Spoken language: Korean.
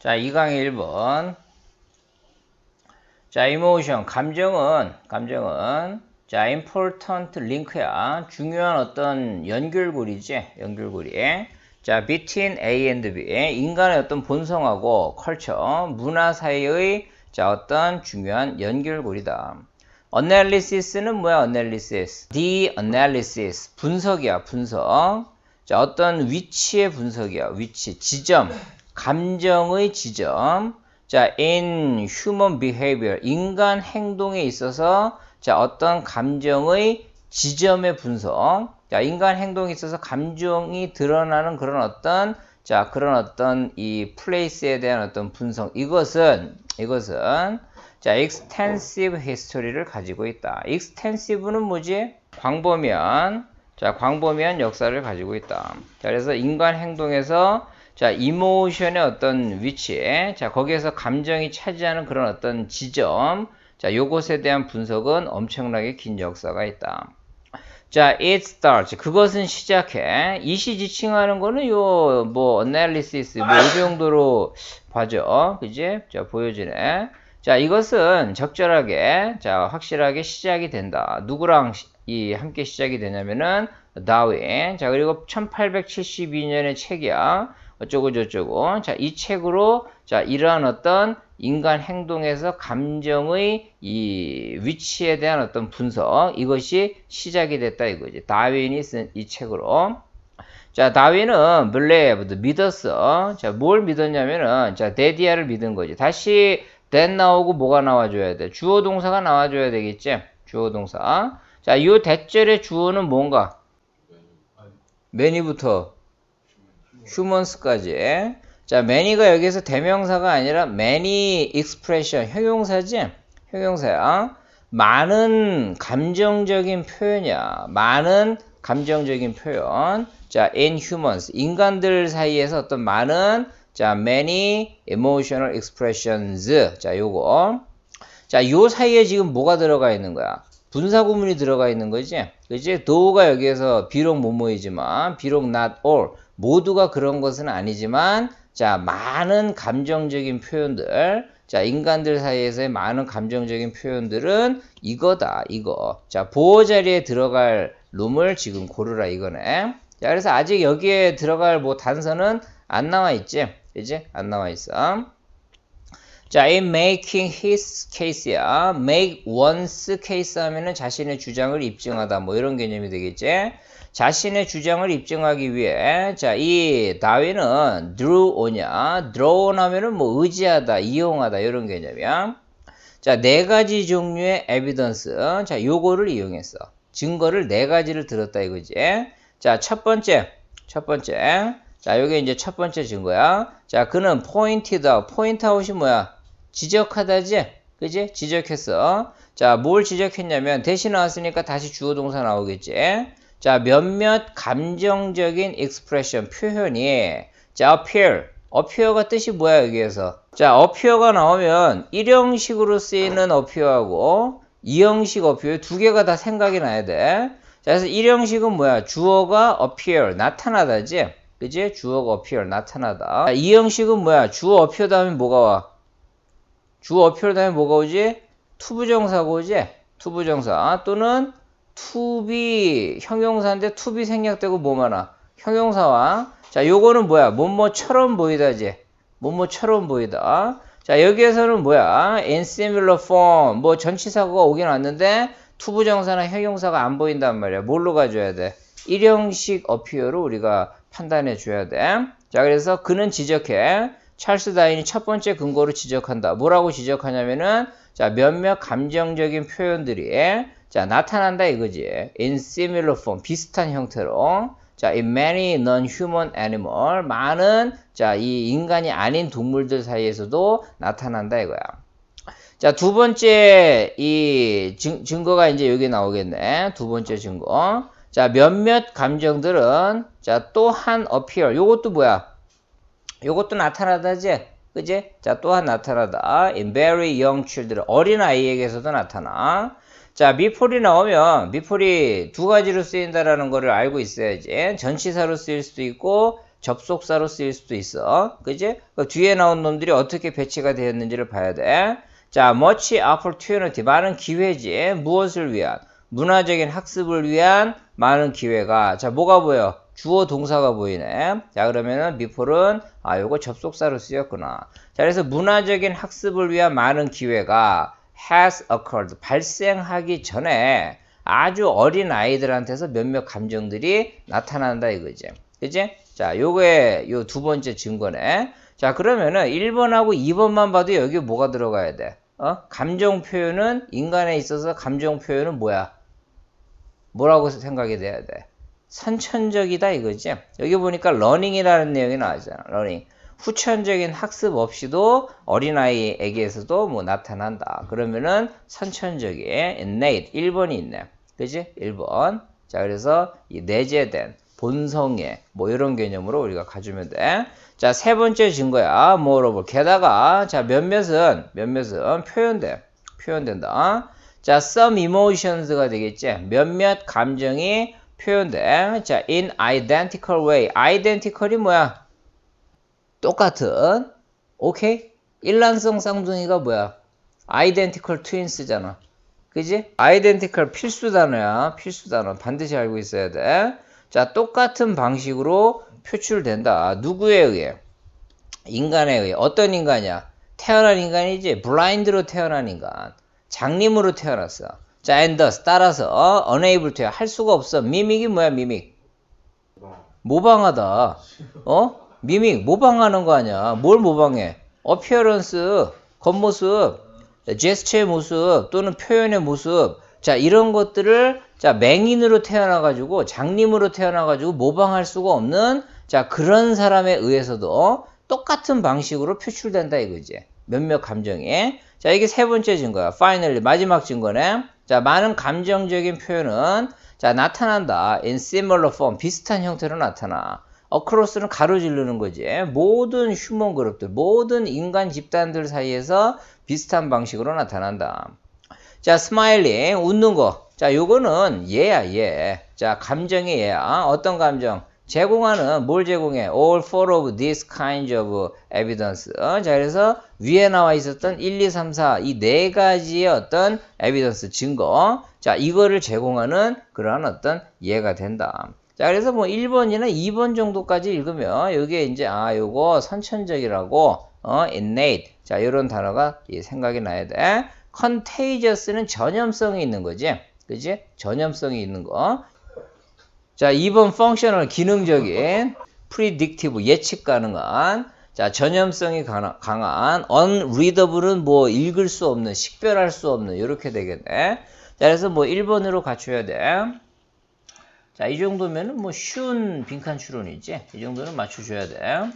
자, 2강의 1번. 자, emotion, 감정은, 감정은, 자, important link야. 중요한 어떤 연결고리지, 연결고리. 자, between A and B. 인간의 어떤 본성하고 컬처, 문화 사이의 자, 어떤 중요한 연결고리다. analysis는 뭐야, analysis? the analysis. 분석이야, 분석. 자, 어떤 위치의 분석이야, 위치, 지점. 감정의 지점. 자, in human behavior. 인간 행동에 있어서 자, 어떤 감정의 지점의 분석. 자, 인간 행동에 있어서 감정이 드러나는 그런 어떤 자, 그런 어떤 이 플레이스에 대한 어떤 분석. 이것은 이것은 자, extensive history를 가지고 있다. extensive는 뭐지? 광범위한 자, 광범위한 역사를 가지고 있다. 자, 그래서 인간 행동에서 자, 이모션의 어떤 위치에 자, 거기에서 감정이 차지하는 그런 어떤 지점 자, 요것에 대한 분석은 엄청나게 긴 역사가 있다. 자, it starts. 그것은 시작해. 이시 지칭하는 거는 요, 뭐, analysis, 뭐, 이 정도로 봐죠. 그지? 자, 보여지네. 자, 이것은 적절하게, 자, 확실하게 시작이 된다. 누구랑 시, 이, 함께 시작이 되냐면은, 다윈. 자, 그리고 1872년의 책이야. 어쩌고 저쩌고. 자, 이 책으로, 자, 이러한 어떤 인간 행동에서 감정의 이 위치에 대한 어떤 분석, 이것이 시작이 됐다 이거지. 다윈이 쓴 이 책으로. 자, 다윈은 블레브드 믿었어. 자, 뭘 믿었냐면은, 자, 데디아를 믿은 거지. 다시 that 나오고 뭐가 나와줘야 돼? 주어 동사가 나와줘야 되겠지? 주어 동사. 자, 이 대절의 주어는 뭔가? many부터 humans까지. 자, many가 여기서 대명사가 아니라 many expression, 형용사지? 형용사야. 많은 감정적인 표현이야. 많은 감정적인 표현. 자, in humans. 인간들 사이에서 어떤 많은, 자, many emotional expressions. 자, 요거. 자, 요 사이에 지금 뭐가 들어가 있는 거야? 분사 구문이 들어가 있는 거지? 그지? 도가 여기에서 비록 뭐뭐이지만, 비록 not all. 모두가 그런 것은 아니지만, 자, 많은 감정적인 표현들, 자, 인간들 사이에서의 많은 감정적인 표현들은 이거다, 이거. 자, 보호 자리에 들어갈 룸을 지금 고르라, 이거네. 자, 그래서 아직 여기에 들어갈 뭐 단서는 안 나와 있지? 이제 안 나와 있어. 자, in making his case야. make one's case 하면은 자신의 주장을 입증하다. 뭐 이런 개념이 되겠지? 자신의 주장을 입증하기 위해 자, 이 다윈은 drew on이야. draw 하면은 뭐 의지하다, 이용하다 이런 개념이야. 자, 네 가지 종류의 evidence. 자, 요거를 이용했어. 증거를 네 가지를 들었다 이거지. 자, 첫 번째. 첫 번째. 자, 요게 이제 첫 번째 증거야. 자, 그는 point out이 뭐야? 지적하다지? 그지? 지적했어. 자, 뭘 지적했냐면 대신 나왔으니까 다시 주어 동사 나오겠지? 자, 몇몇 감정적인 expression, 표현이 자, appear. appear가 뜻이 뭐야, 여기에서? 자, appear가 나오면 일형식으로 쓰이는 appear하고 이형식 appear 두 개가 다 생각이 나야 돼. 자, 그래서 일형식은 뭐야? 주어가 appear, 나타나다지? 그지? 주어가 appear, 나타나다. 자, 이형식은 뭐야? 주어 appear 다음에 뭐가 와? 주어 appear 다음에 뭐가 오지? 투부정사가 오지? 투부정사 또는 투비 형용사인데 투비 생략되고 뭐 많아? 형용사와 자 요거는 뭐야? 뭐뭐처럼 보이다지 뭐뭐처럼 보이다 자 여기에서는 뭐야? in similar form 뭐 전치사가 오긴 왔는데 투부정사나 형용사가 안 보인단 말이야 뭘로 가져야 돼? 일형식 어피어로 우리가 판단해 줘야 돼 자 그래서 그는 지적해 찰스 다인이 첫 번째 근거로 지적한다 뭐라고 지적하냐면은 자 몇몇 감정적인 표현들이 자, 나타난다 이거지. in similar form, 비슷한 형태로. 자, in many non-human animal, 많은, 자, 이 인간이 아닌 동물들 사이에서도 나타난다 이거야. 자, 두 번째, 이 증, 증거가 이제 여기 나오겠네. 두 번째 증거. 자, 몇몇 감정들은, 자, 또한 appear. 요것도 뭐야? 요것도 나타나다지? 그지? 자, 또한 나타나다. in very young children. 어린 아이에게서도 나타나. 자, 미폴이 나오면 미폴이 두 가지로 쓰인다라는 거를 알고 있어야지. 전치사로 쓰일 수도 있고 접속사로 쓰일 수도 있어. 그지? 그 뒤에 나온 놈들이 어떻게 배치가 되었는지를 봐야 돼. 자, much opportunity. 많은 기회지. 무엇을 위한? 문화적인 학습을 위한 많은 기회가. 자, 뭐가 보여? 주어 동사가 보이네. 자, 그러면은 before는 아, 요거 접속사로 쓰였구나. 자, 그래서 문화적인 학습을 위한 많은 기회가 has occurred. 발생하기 전에 아주 어린 아이들한테서 몇몇 감정들이 나타난다 이거지. 그지? 자, 요거에 요두 번째 증거네. 자, 그러면은 1번하고 2번만 봐도 여기 뭐가 들어가야 돼? 어? 감정 표현은 인간에 있어서 감정 표현은 뭐야? 뭐라고 생각이 돼야 돼? 선천적이다 이거지. 여기 보니까 러닝이라는 내용이 나와있잖아. 러닝. 후천적인 학습 없이도 어린아이에게서도 뭐 나타난다. 그러면은 선천적인 innate 1번이 있네. 그지? 1번. 자, 그래서 이 내재된 본성의 뭐 이런 개념으로 우리가 가주면 돼. 자, 세 번째 증거야. 뭐로 게다가 자, 몇몇은 몇몇은 표현돼. 표현된다. 자, some emotions가 되겠지. 몇몇 감정이 표현돼. 자, in identical way. identical이 뭐야? 똑같은. 오케이? 일란성 쌍둥이가 뭐야? identical twins잖아. 그지? identical 필수 단어야. 필수 단어. 반드시 알고 있어야 돼. 자, 똑같은 방식으로 표출된다. 누구에 의해? 인간에 의해. 어떤 인간이야? 태어난 인간이지. 블라인드로 태어난 인간. 장님으로 태어났어. 자, and thus 따라서 unable to 할 수가 없어. 미믹이 뭐야, 미믹? 모방하다. 어? 미믹 모방하는 거 아니야. 뭘 모방해? appearance 겉모습, 제스처의 모습 또는 표현의 모습. 자, 이런 것들을 자, 맹인으로 태어나 가지고 장님으로 태어나 가지고 모방할 수가 없는 자, 그런 사람에 의해서도 똑같은 방식으로 표출된다 이거지. 몇몇 감정이. 자, 이게 세 번째 증거야. finally 마지막 증거네. 자, 많은 감정적인 표현은 자, 나타난다. in similar form 비슷한 형태로 나타나. 어크로스는 가로지르는 거지. 모든 휴먼 그룹들, 모든 인간 집단들 사이에서 비슷한 방식으로 나타난다. 자, 스마일링, 웃는 거. 자, 요거는 얘야, 얘. 자, 감정의 얘야. 어떤 감정? 제공하는, 뭘 제공해? All four of these kinds of evidence. 어? 자, 그래서 위에 나와 있었던 1, 2, 3, 4, 이 네 가지의 어떤 evidence, 증거. 자, 이거를 제공하는 그러한 어떤 예가 된다. 자, 그래서 뭐 1번이나 2번 정도까지 읽으면 여기에 이제 아, 요거 선천적이라고 어, innate. 자, 요런 단어가 이 생각이 나야 돼. contagious는 전염성이 있는 거지. 그지? 전염성이 있는 거. 자, 2번 functional 기능적인 predictive 예측 가능한 자, 전염성이 강한, unreadable은 뭐 읽을 수 없는, 식별할 수 없는 이렇게 되겠네. 자, 그래서 뭐 1번으로 갖춰야 돼. 자, 이 정도면은 뭐 쉬운 빈칸 추론이지. 이 정도는 맞춰 줘야 돼.